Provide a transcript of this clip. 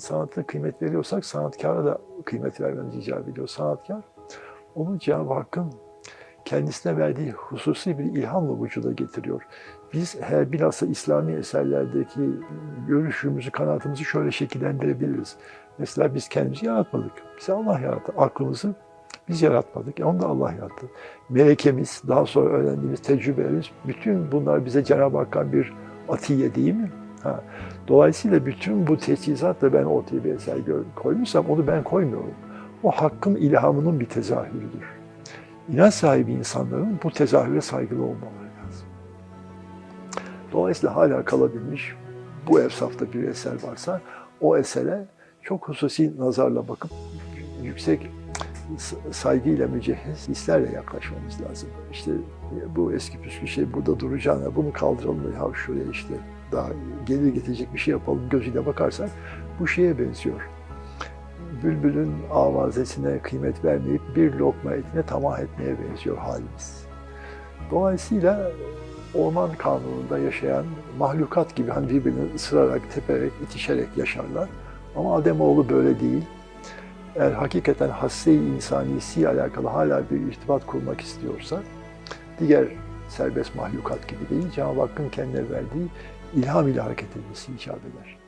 sanatına kıymet veriyorsak sanatkara da kıymet vermemiz icap ediyor. Sanatkar onu Cenab-ı Hakk'ın kendisine verdiği hususi bir ilhamla vücuda getiriyor. Biz her bilhassa İslami eserlerdeki görüşümüzü, kanaatımızı şöyle şekillendirebiliriz. Mesela biz kendimizi yaratmadık. Bizi Allah yarattı. Aklımızı biz yaratmadık. Onu da Allah yarattı. Melekemiz, daha sonra öğrendiğimiz tecrübelerimiz, bütün bunlar bize Cenab-ı Hakk'tan bir atiye değil mi? Ha. Dolayısıyla bütün bu teçhizatla ben ortaya bir eser koymuşsam onu ben koymuyorum. O Hakk'ın ilhamının bir tezahürüdür. İnanç sahibi insanların bu tezahüre saygılı olmaları lazım. Dolayısıyla hala kalabilmiş bu efsafta bir eser varsa o esere çok hususi nazarla bakıp yüksek saygıyla mücehhez hislerle yaklaşmamız lazım. İşte bu eski püskü şey burada duracağına bunu kaldıralım ya şuraya işte daha gelir getirecek bir şey yapalım gözüyle bakarsak bu şeye benziyor. Bülbülün avazesine kıymet vermeyip bir lokma etine tamah etmeye benziyor halimiz. Dolayısıyla orman kanununda yaşayan mahlukat gibi hani birbirini ısırarak, teperek, itişerek yaşarlar. Ama Ademoğlu böyle değil. Eğer hakikaten hasse-i insanisi alakalı hala bir irtibat kurmak istiyorsa, diğer serbest mahlukat gibi değil, Cenab-ı Hakk'ın kendine verdiği ilham ile hareket etmesi icap eder.